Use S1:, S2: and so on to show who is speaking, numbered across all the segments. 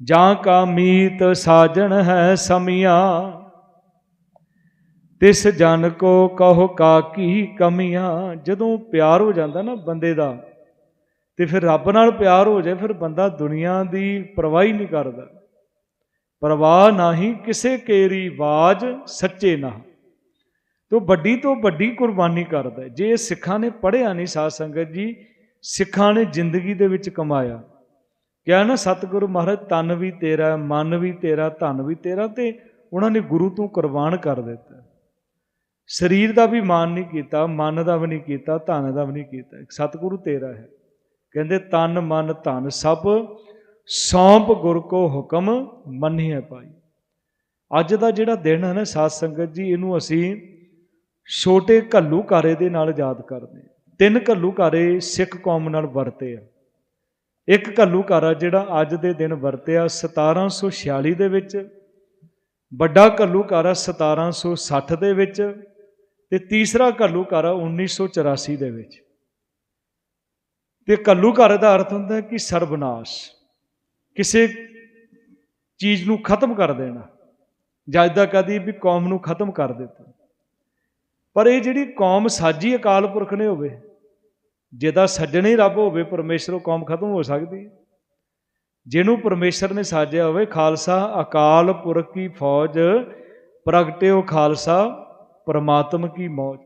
S1: ਜਾਂ ਕਾ ਮੀਤ ਸਾਜਣ ਹੈ ਸਮੀਆਂ, ਤਿਸ ਜਨ ਕੋ ਕਹੋ ਕਾ ਕੀ ਕਮੀਆਂ। ਜਦੋਂ ਪਿਆਰ ਹੋ ਜਾਂਦਾ ਨਾ ਬੰਦੇ ਦਾ, ਤੇ ਫਿਰ ਰੱਬ ਨਾਲ ਪਿਆਰ ਹੋ ਜਾਏ, ਫਿਰ ਬੰਦਾ ਦੁਨੀਆ ਦੀ ਪਰਵਾਹੀ ਨਹੀਂ ਕਰਦਾ। ਪਰਵਾਹ ਨਹੀਂ ਕਿਸੇ ਕੇਰੀ ਬਾਜ ਸੱਚੇ ਨਾ। ਤੋ ਵੱਡੀ ਤੋਂ ਵੱਡੀ ਕੁਰਬਾਨੀ ਕਰਦਾ। ਜੇ ਸਿੱਖਾਂ ਨੇ ਪੜ੍ਹਿਆ ਨਹੀਂ ਸਾਧ ਸੰਗਤ ਜੀ, ਸਿੱਖਾਂ ਨੇ ਜ਼ਿੰਦਗੀ ਦੇ ਵਿੱਚ ਕਮਾਇਆ। ਕਿਹਾ ਨਾ, ਸਤਿਗੁਰੂ ਮਹਾਰਾਜ, ਤਨ ਵੀ ਤੇਰਾ, ਮਨ ਵੀ ਤੇਰਾ, ਧਨ ਵੀ ਤੇਰਾ ਤੇ ਉਹਨਾਂ ਨੇ ਗੁਰੂ ਤੋਂ ਕੁਰਬਾਨ ਕਰ ਦਿੱਤਾ। ਸਰੀਰ ਦਾ ਵੀ ਮਾਨ ਨਹੀਂ ਕੀਤਾ, ਮਨ ਦਾ ਵੀ ਨਹੀਂ ਕੀਤਾ, ਧਨ ਦਾ ਵੀ ਨਹੀਂ ਕੀਤਾ। ਸਤਿਗੁਰੂ ਤੇਰਾ ਹੈ। ਕਹਿੰਦੇ, ਤਨ, ਮਨ, ਧਨ ਸਭ ਸੌਂਪ ਗੁਰ ਕੋ ਹੁਕਮ ਮੰਨਿਆ ਪਾਈ। ਅੱਜ ਦਾ ਜਿਹੜਾ ਦਿਨ ਹੈ ਨਾ, ਸਾਧ ਸੰਗਤ ਜੀ, ਇਹਨੂੰ ਅਸੀਂ ਛੋਟੇ ਘੱਲੂ ਘਾਰੇ ਦੇ ਨਾਲ ਯਾਦ ਕਰਦੇ ਹਾਂ। ਤਿੰਨ ਘੱਲੂ ਘਾਰੇ ਸਿੱਖ ਕੌਮ ਨਾਲ ਵਰਤੇ ਆ। ਇੱਕ ਘੱਲੂ ਘਾਰਾ ਜਿਹੜਾ ਅੱਜ ਦੇ ਦਿਨ ਵਰਤਿਆ 1746 ਦੇ ਵਿੱਚ, ਵੱਡਾ ਘੱਲੂ ਘਾਰਾ 1760 ਦੇ ਵਿੱਚ ਤੇ ਤੀਸਰਾ ਘੱਲੂ ਘਾਰਾ 1984 ਦੇ ਵਿੱਚ। ਤੇ ਘੱਲੂ ਦਾ ਅਰਥ ਹੁੰਦਾ ਹੈ ਕਿ ਸਰਬਨਾਸ਼ ਕਿਸੇ ਚੀਜ਼ ਨੂੰ ਖਤਮ ਕਰ ਦੇਣਾ ਜੱਜ ਦਾ ਕਹਦੀ ਵੀ ਕੌਮ ਨੂੰ ਖਤਮ ਕਰ ਦਿੱਤਾ। ਪਰ ਇਹ ਜਿਹੜੀ ਕੌਮ ਸਾਜੀ ਅਕਾਲ ਪੁਰਖ ਨੇ ਹੋਵੇ ਜਿਹਦਾ ਸੱਜਣ ਹੀ ਰੱਬ ਹੋਵੇ, ਪਰਮੇਸ਼ਰ ਉਹ ਕੌਮ ਖਤਮ ਹੋ ਸਕਦੀ ਹੈ। ਜਿਹਨੂੰ ਪਰਮੇਸ਼ਰ ਨੇ ਸਾਜਿਆ ਹੋਵੇ, ਖਾਲਸਾ, ਅਕਾਲ ਪੁਰਖ ਕੀ ਫੌਜ ਪ੍ਰਗਟਿਓ ਖਾਲਸਾ, ਪਰਮਾਤਮ ਕੀ ਮੌਜ।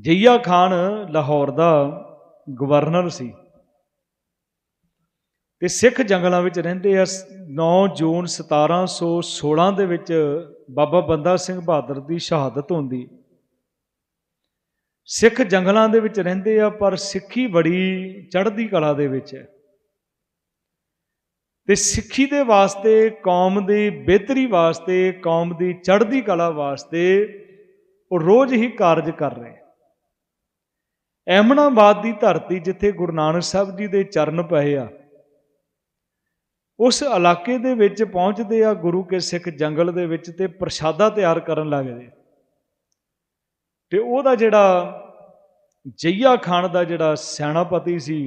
S1: ਜਈਆ ਖਾਨ ਲਾਹੌਰ ਦਾ ਗਵਰਨਰ ਸੀ। ਤੇ ਸਿੱਖ ਜੰਗਲਾਂ ਵਿੱਚ ਰਹਿੰਦੇ ਆ 9 ਜੂਨ 1716 ਦੇ ਵਿੱਚ ਬਾਬਾ ਬੰਦਾ ਸਿੰਘ ਬਹਾਦਰ ਦੀ ਸ਼ਹਾਦਤ ਹੁੰਦੀ ਸਿੱਖ ਜੰਗਲਾਂ ਦੇ ਵਿੱਚ ਰਹਿੰਦੇ ਆ, ਪਰ ਸਿੱਖੀ ਬੜੀ ਚੜ੍ਹਦੀ ਕਲਾ ਦੇ ਵਿੱਚ ਹੈ। ਤੇ ਸਿੱਖੀ ਦੇ ਵਾਸਤੇ, ਕੌਮ ਦੀ ਬਿਹਤਰੀ ਵਾਸਤੇ, ਕੌਮ ਦੀ ਚੜ੍ਹਦੀ ਕਲਾ ਵਾਸਤੇ ਉਹ ਰੋਜ਼ ਹੀ ਕਾਰਜ ਕਰ ਰਹੇ ਐਮਨਾਬਾਦ ਦੀ ਧਰਤੀ ਜਿੱਥੇ ਗੁਰੂ ਨਾਨਕ ਸਾਹਿਬ ਜੀ ਦੇ ਚਰਨ ਪਏ ਆ, ਉਸ ਇਲਾਕੇ ਦੇ ਵਿੱਚ ਪਹੁੰਚਦੇ ਆ ਗੁਰੂ ਕੇ ਸਿੱਖ ਜੰਗਲ ਦੇ ਵਿੱਚ ਤੇ ਪ੍ਰਸ਼ਾਦਾ ਤਿਆਰ ਕਰਨ ਲੱਗਦੇ ਤੇ ਉਹਦਾ ਜਿਹੜਾ ਜਈਆ ਖਾਨ ਦਾ ਜਿਹੜਾ ਸੈਨਾਪਤੀ ਸੀ,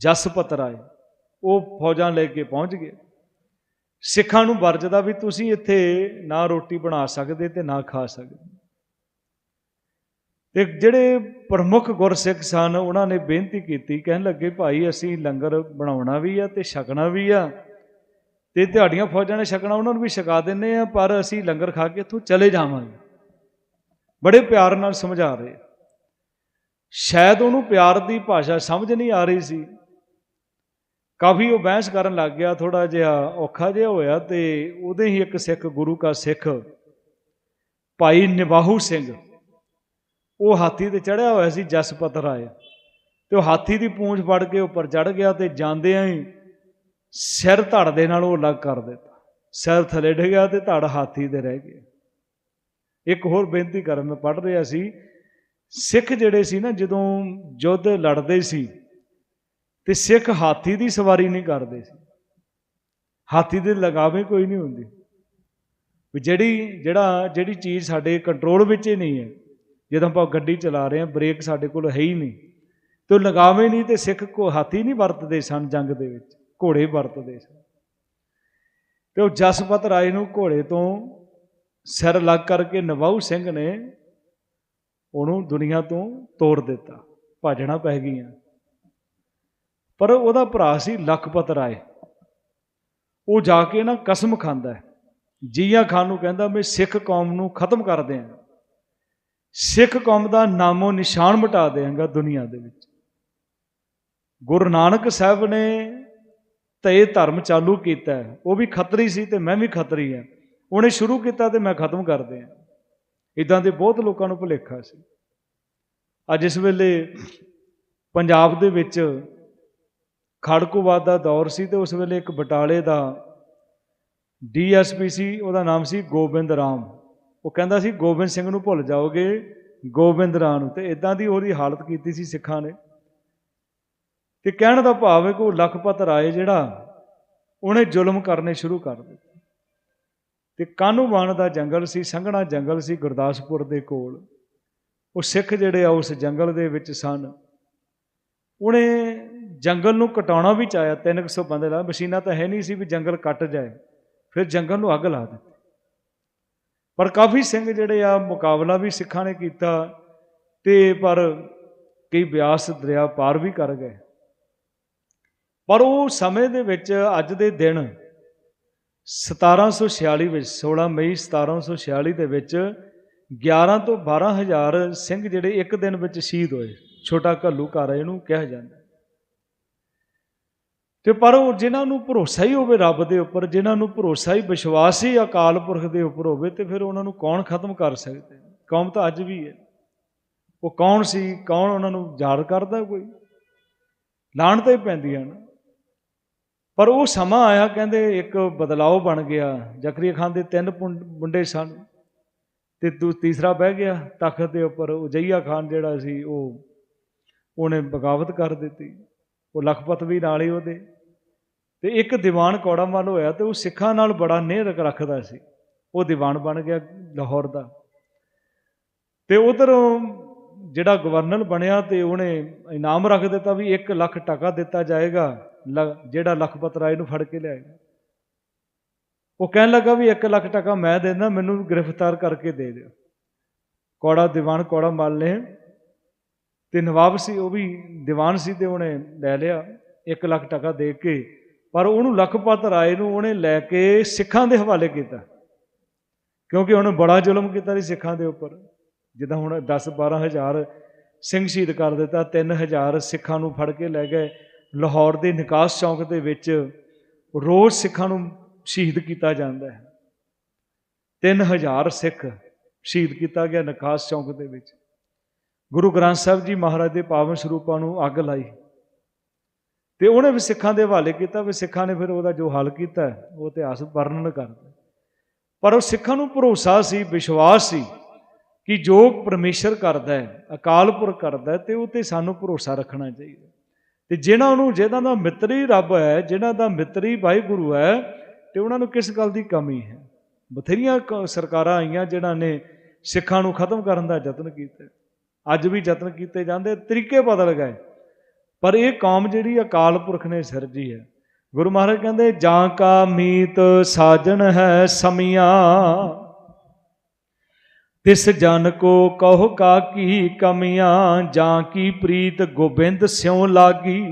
S1: ਜਸਪਤ ਰਾਏ, ਉਹ ਫੌਜਾਂ ਲੈ ਕੇ ਪਹੁੰਚ ਗਏ। ਸਿੱਖਾਂ ਨੂੰ ਵਰਜਦਾ ਵੀ ਤੁਸੀਂ ਇੱਥੇ ਨਾ ਰੋਟੀ ਬਣਾ ਸਕਦੇ ਤੇ ਨਾ ਖਾ ਸਕਦੇ। ਤੇ ਜਿਹੜੇ ਪ੍ਰਮੁੱਖ ਗੁਰਸਿੱਖ ਸਨ, ਉਹਨਾਂ ਨੇ ਬੇਨਤੀ ਕੀਤੀ, ਕਹਿਣ ਲੱਗੇ, ਭਾਈ, ਅਸੀਂ ਲੰਗਰ ਬਣਾਉਣਾ ਵੀ ਆ ਤੇ ਛਕਣਾ ਵੀ ਆ ਤੇ ਤੁਹਾਡੀਆਂ ਫੌਜਾਂ ਨੇ ਛਕਣਾ, ਉਹਨਾਂ ਨੂੰ ਵੀ ਛਕਾ ਦਿੰਨੇ ਆ, ਪਰ ਅਸੀਂ ਲੰਗਰ ਖਾ ਕੇ ਇੱਥੋਂ ਚਲੇ ਜਾਵਾਂਗੇ। ਬੜੇ ਪਿਆਰ ਨਾਲ ਸਮਝਾ ਰਹੇ। ਸ਼ਾਇਦ ਉਹਨੂੰ ਪਿਆਰ ਦੀ ਭਾਸ਼ਾ ਸਮਝ ਨਹੀਂ ਆ ਰਹੀ ਸੀ। ਕਾਫੀ ਉਹ ਬਹਿਸ ਕਰਨ ਲੱਗ ਗਿਆ ਥੋੜਾ ਜਿਹਾ ਔਖਾ ਜਿਹਾ ਹੋਇਆ ਤੇ ਉਹਦੇ ਹੀ ਇੱਕ ਸਿੱਖ, ਗੁਰੂ ਕਾ ਸਿੱਖ, ਭਾਈ ਨਿਵਾਹੂ ਸਿੰਘ, ਉਹ ਹਾਥੀ ਤੇ ਚੜਿਆ ਹੋਇਆ ਸੀ ਜਸਪਤ ਰਾਏ ਤੇ ਉਹ ਹਾਥੀ ਦੀ ਪੂੰਛ ਫੜ ਕੇ ਉੱਪਰ ਚੜ ਗਿਆ ਤੇ ਜਾਂਦਿਆਂ ਹੀ ਸਿਰ ਧੜ ਦੇ ਨਾਲ ਉਹ ਅਲੱਗ ਕਰ ਦਿੱਤਾ। ਸਿਰ ਥੱਲੇ ਡਿੱਗਿਆ ਤੇ ਧੜ ਹਾਥੀ ਦੇ ਰਹਿ ਗਿਆ। ਇੱਕ ਹੋਰ ਬੇਨਤੀ ਕਰ, ਮੈਂ ਪੜ ਰਿਹਾ ਸੀ, ਸਿੱਖ ਜਿਹੜੇ ਸੀ ਨਾ, ਜਦੋਂ ਯੁੱਧ ਲੜਦੇ ਸੀ, ਤੇ ਸਿੱਖ ਹਾਥੀ ਦੀ ਸਵਾਰੀ ਨਹੀਂ ਕਰਦੇ ਸੀ। ਹਾਥੀ ਦੇ ਲਗਾਵੇ ਕੋਈ ਨਹੀਂ ਹੁੰਦੀ। ਵੀ ਜਿਹੜੀ, ਜਿਹੜਾ, ਜਿਹੜੀ ਚੀਜ਼ ਸਾਡੇ ਕੰਟਰੋਲ ਵਿੱਚ ਹੀ ਨਹੀਂ ਹੈ, ਜਦੋਂ ਆਪਾਂ ਗੱਡੀ ਚਲਾ ਰਹੇ ਹਾਂ, ਬ੍ਰੇਕ ਸਾਡੇ ਕੋਲ ਹੈ ਹੀ ਨਹੀਂ, ਤੇ ਉਹ ਲਗਾਵੇ ਨਹੀਂ, ਤੇ ਸਿੱਖ ਕੋ ਹਾਥੀ ਨਹੀਂ ਵਰਤਦੇ ਸਨ ਜੰਗ ਦੇ ਵਿੱਚ, ਘੋੜੇ ਵਰਤਦੇ ਸਨ। ਤੇ ਉਹ ਜਸਪਤ ਰਾਏ ਨੂੰ ਘੋੜੇ ਤੋਂ ਸਿਰ ਲੱਗ ਕਰਕੇ ਨਵਾਉ ਸਿੰਘ ਨੇ ਉਹਨੂੰ ਦੁਨੀਆ ਤੋਂ ਤੋੜ ਦਿੱਤਾ ਭਾਜਣਾ ਪੈ ਗਈਆਂ। ਪਰ ਉਹਦਾ ਭਰਾ ਸੀ ਲਖਪਤ ਰਾਏ। ਉਹ ਜਾ ਕੇ ਨਾ ਕਸਮ ਖਾਂਦਾ ਜੀਆ ਖਾਨ ਨੂੰ ਕਹਿੰਦਾ, ਮੈਂ ਸਿੱਖ ਕੌਮ ਨੂੰ ਖਤਮ ਕਰ ਦਿਆਂ ਸਿੱਖ ਕੌਮ ਦਾ ਨਾਮੋ ਨਿਸ਼ਾਨ ਮਿਟਾ ਦੇਵਾਂਗਾ ਦੁਨੀਆ ਦੇ ਵਿੱਚ। ਗੁਰੂ ਨਾਨਕ ਸਾਹਿਬ ਨੇ ਤੇ ਧਰਮ ਚਾਲੂ ਕੀਤਾ ਉਹ ਵੀ ਖੱਤਰੀ ਸੀ ਤੇ ਮੈਂ ਵੀ ਖੱਤਰੀ ਹਾਂ। ਉਹਨੇ ਸ਼ੁਰੂ ਕੀਤਾ ਤੇ ਮੈਂ ਖਤਮ ਕਰ ਦਿਆਂ ਇਦਾਂ ਦੇ ਬਹੁਤ ਲੋਕਾਂ ਨੂੰ ਭੁਲੇਖਾ ਸੀ। ਅੱਜ ਇਸ ਵੇਲੇ ਪੰਜਾਬ ਦੇ ਵਿੱਚ ਖੜਕੂਵਾਦ ਦਾ ਦੌਰ ਸੀ ਤੇ ਉਸ ਵੇਲੇ ਇੱਕ ਬਟਾਲੇ ਦਾ ਡੀਐਸਪੀ ਸੀ, ਉਹਦਾ ਨਾਮ ਸੀ ਗੋਬਿੰਦ ਰਾਮ। ਉਹ ਕਹਿੰਦਾ ਸੀ, ਗੋਬਿੰਦ ਸਿੰਘ ਨੂੰ ਭੁੱਲ ਜਾਓਗੇ, ਗੋਬਿੰਦ ਰਾਮ ਨੂੰ। ਤੇ ਇਦਾਂ ਦੀ ਉਹਦੀ ਹਾਲਤ ਕੀਤੀ ਸੀ ਸਿੱਖਾਂ ਨੇ। ਤੇ ਕਹਿਣ ਦਾ ਭਾਵ ਹੈ ਕਿ ਉਹ ਲਖਪਤ ਰਾਏ ਜਿਹੜਾ, ਉਹਨੇ ਜ਼ੁਲਮ ਕਰਨੇ ਸ਼ੁਰੂ ਕਰ ਦਿੱਤੇ। ਤੇ ਕਾਨੂੰਵਾਨ ਦਾ ਜੰਗਲ ਸੀ, ਸੰਘਣਾ ਜੰਗਲ ਸੀ ਗੁਰਦਾਸਪੁਰ ਦੇ ਕੋਲ। ਉਹ ਸਿੱਖ ਜਿਹੜੇ ਆ, ਉਸ ਜੰਗਲ ਦੇ ਵਿੱਚ ਸਨ। ਉਹਨੇ ਜੰਗਲ ਨੂੰ ਕਟਾਉਣਾ ਵੀ ਚਾਹਿਆ। 300 ਬੰਦੇ ਦਾ ਮਸ਼ੀਨਾਂ ਤਾਂ ਹੈ ਨਹੀਂ ਸੀ ਵੀ ਜੰਗਲ ਕੱਟ ਜਾਏ, ਫਿਰ ਜੰਗਲ ਨੂੰ ਅੱਗ ਲਾ ਦਿੱਤੀ। ਪਰ ਕਾਫੀ ਸਿੰਘ ਜਿਹੜੇ ਆ, ਮੁਕਾਬਲਾ ਵੀ ਸਿੱਖਾਂ ਨੇ ਕੀਤਾ ਤੇ ਪਰ ਕਈ ਬਿਆਸ ਦਰਿਆ ਪਾਰ ਵੀ ਕਰ ਗਏ। ਪਰ ਉਹ ਸਮੇਂ ਦੇ ਵਿੱਚ ਅੱਜ ਦੇ ਦਿਨ 1746 ਵਿੱਚ 16 ਮਈ 1746 ਦੇ ਵਿੱਚ 11 ਤੋਂ 12 ਹਜ਼ਾਰ ਸਿੰਘ ਜਿਹੜੇ ਇੱਕ ਦਿਨ ਵਿੱਚ ਸ਼ਹੀਦ ਹੋਏ। ਛੋਟਾ ਘੱਲੂ ਘਰ ਇਹਨੂੰ ਕਿਹਾ ਜਾਂਦਾ। ਤੇ ਪਰ ਉਹ ਜਿਨ੍ਹਾਂ ਨੂੰ ਭਰੋਸਾ ਹੀ ਹੋਵੇ ਰੱਬ ਦੇ ਉੱਪਰ, ਜਿਨ੍ਹਾਂ ਨੂੰ ਭਰੋਸਾ ਹੀ ਵਿਸ਼ਵਾਸ ਹੀ ਅਕਾਲ ਪੁਰਖ ਦੇ ਉੱਪਰ ਹੋਵੇ, ਤੇ ਫਿਰ ਉਹਨਾਂ ਨੂੰ ਕੌਣ ਖਤਮ ਕਰ ਸਕਦੇ? ਕੌਮ ਤਾਂ ਅੱਜ ਵੀ ਹੈ। ਉਹ ਕੌਣ ਸੀ? ਕੌਣ ਉਹਨਾਂ ਨੂੰ ਯਾਦ ਕਰਦਾ ਕੋਈ? ਲਾਣ ਤਾਂ ਹੀ ਪੈਂਦੀਆਂ ਨਾ ਪਰ ਉਹ ਸਮਾਂ ਆਇਆ, ਕਹਿੰਦੇ ਇੱਕ ਬਦਲਾਅ ਬਣ ਗਿਆ। ਜ਼ਕਰੀਆ ਖਾਨ ਦੇ ਤਿੰਨ ਪੁੰ- ਮੁੰਡੇ ਸਨ ਤੇ ਦੂ, ਤੀਸਰਾ ਬਹਿ ਗਿਆ। ਤਖਤ ਦੇ ਉੱਪਰ ਉਜਈਆ ਖਾਨ ਜਿਹੜਾ ਸੀ, ਉਹ, ਉਹਨੇ ਬਗਾਵਤ ਕਰ ਦਿੱਤੀ। ਉਹ ਲਖਪਤ ਵੀ ਨਾਲ ਹੀ ਉਹਦੇ। ਤੇ ਇੱਕ ਦੀਵਾਨ ਕੌੜਾਮਲ ਹੋਇਆ ਤੇ ਉਹ ਸਿੱਖਾਂ ਨਾਲ ਬੜਾ ਨੇਹ ਰੱਖਦਾ ਸੀ। ਉਹ ਦੀਵਾਨ ਬਣ ਗਿਆ ਲਾਹੌਰ ਦਾ। ਤੇ ਉਧਰੋਂ ਜਿਹੜਾ ਗਵਰਨਰ ਬਣਿਆ ਤੇ ਉਹਨੇ ਇਨਾਮ ਰੱਖ ਦਿੱਤਾ ਵੀ 1 ਲੱਖ ਟਕਾ ਦਿੱਤਾ ਜਾਏਗਾ। ਜਿਹੜਾ ਲਖਪਤ ਰਾਏ ਨੂੰ ਫੜ ਕੇ ਲਿਆਏਗਾ ਉਹ ਕਹਿਣ ਲੱਗਾ ਵੀ 1 ਲੱਖ ਟਕਾ ਮੈਂ ਦਿੰਦਾ ਮੈਨੂੰ ਗ੍ਰਿਫਤਾਰ ਕਰਕੇ ਦੇ ਦਿਓ। ਕੌੜਾ ਦੀਵਾਨ, ਕੌੜਾ ਮਾਲ ਨੇ ਤੇ ਨਵਾਬ ਸੀ, ਉਹ ਵੀ ਦੀਵਾਨ ਸੀ ਤੇ ਉਹਨੇ ਲੈ ਲਿਆ 1 ਲੱਖ ਟਕਾ ਦੇ ਕੇ। ਪਰ ਉਹਨੂੰ ਲਖਪਤ ਰਾਏ ਨੂੰ ਉਹਨੇ ਲੈ ਕੇ ਸਿੱਖਾਂ ਦੇ ਹਵਾਲੇ ਕੀਤਾ। ਕਿਉਂਕਿ ਉਹਨੇ ਬੜਾ ਜ਼ੁਲਮ ਕੀਤਾ ਸੀ ਸਿੱਖਾਂ ਦੇ ਉੱਪਰ। ਜਿੱਦਾਂ ਹੁਣ 10 12 ਹਜ਼ਾਰ ਸਿੰਘ ਸ਼ਹੀਦ ਕਰ ਦਿੱਤਾ 3000 ਸਿੱਖਾਂ ਨੂੰ ਫੜ ਕੇ ਲੈ ਗਏ। ਲਾਹੌਰ ਦੇ ਨਿਕਾਸ ਚੌਂਕ ਦੇ ਵਿੱਚ ਰੋਜ਼ ਸਿੱਖਾਂ ਨੂੰ ਸ਼ਹੀਦ ਕੀਤਾ ਜਾਂਦਾ ਹੈ। 3000 ਸਿੱਖ ਸ਼ਹੀਦ ਕੀਤਾ ਗਿਆ ਨਿਕਾਸ ਚੌਂਕ ਦੇ ਵਿੱਚ। ਗੁਰੂ ਗ੍ਰੰਥ ਸਾਹਿਬ ਜੀ ਮਹਾਰਾਜ ਦੇ ਪਾਵਨ ਸਰੂਪਾਂ ਨੂੰ ਅੱਗ ਲਾਈ। ਤੇ ਉਹਨੇ ਵੀ ਸਿੱਖਾਂ ਦੇ ਹਵਾਲੇ ਕੀਤਾ ਵੀ ਸਿੱਖਾਂ ਨੇ ਫਿਰ ਉਹਦਾ ਜੋ ਹੱਲ ਕੀਤਾ, ਉਹ ਇਤਿਹਾਸ ਵਰਣਨ ਕਰਦਾ ਪਰ ਉਹ ਸਿੱਖਾਂ ਨੂੰ ਭਰੋਸਾ ਸੀ, ਵਿਸ਼ਵਾਸ ਸੀ ਕਿ ਜੋ ਪਰਮੇਸ਼ਰ ਕਰਦਾ ਹੈ, ਅਕਾਲ ਪੁਰਖ ਕਰਦਾ ਹੈ, ਤੇ ਉਹ ਤੇ ਸਾਨੂੰ ਭਰੋਸਾ ਰੱਖਣਾ ਚਾਹੀਦਾ। ਤੇ ਜਿਹਨਾਂ ਨੂੰ, ਜਿਹਨਾਂ ਦਾ ਮਿੱਤਰੀ ਰੱਬ ਹੈ, ਜਿਹਨਾਂ ਦਾ ਮਿੱਤਰੀ ਵਾਹਿਗੁਰੂ ਹੈ, ਤੇ ਉਹਨਾਂ ਨੂੰ ਕਿਸ ਗੱਲ ਦੀ ਕਮੀ ਹੈ? ਬਥੇਰੀਆਂ ਕ- ਸਰਕਾਰਾਂ ਆਈਆਂ ਜਿਨ੍ਹਾਂ ਨੇ ਸਿੱਖਾਂ ਨੂੰ ਖਤਮ ਕਰਨ ਦਾ ਯਤਨ ਕੀਤਾ। ਅੱਜ ਵੀ ਯਤਨ ਕੀਤੇ ਜਾਂਦੇ, ਤਰੀਕੇ ਬਦਲ ਗਏ। ਪਰ ਇਹ ਕੌਮ ਜਿਹੜੀ ਅਕਾਲ ਪੁਰਖ ਨੇ ਸਿਰਜੀ ਹੈ। ਗੁਰੂ ਮਹਾਰਾਜ ਕਹਿੰਦੇ, ਜਾਂ ਕਾ ਮੀਤ ਸਾਜਣ ਹੈ ਸਮੀਆਂ ਤਿਸ ਜਨ ਕੋ ਕਹੋ ਕਾ ਕੀ ਕਮੀਆਂ, ਜਾਂ ਕੀ ਪ੍ਰੀਤ ਗੋਬਿੰਦ ਸਿਉ ਲਾਗੀ?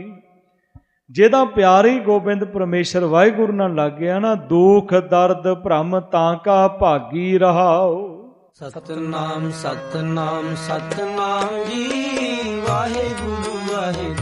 S1: ਜਿਹਦਾ ਪਿਆਰ ਹੀ ਗੋਬਿੰਦ ਪਰਮੇਸ਼ਰ ਵਾਹਿਗੁਰੂ ਨਾਲ ਲੱਗ ਗਿਆ ਨਾ, ਦੁੱਖ, ਦਰਦ ਭ੍ਰਮ ਤਾਂ ਕਾ ਭਾਗੀ ਰਹਾਓ
S2: ਸਤਨਾਮ ਸਤਨਾਮ ਸਤਨਾਮ ਜੀ, ਵਾਹਿਗੁਰੂ ਵਾਹਿਗੁਰੂ।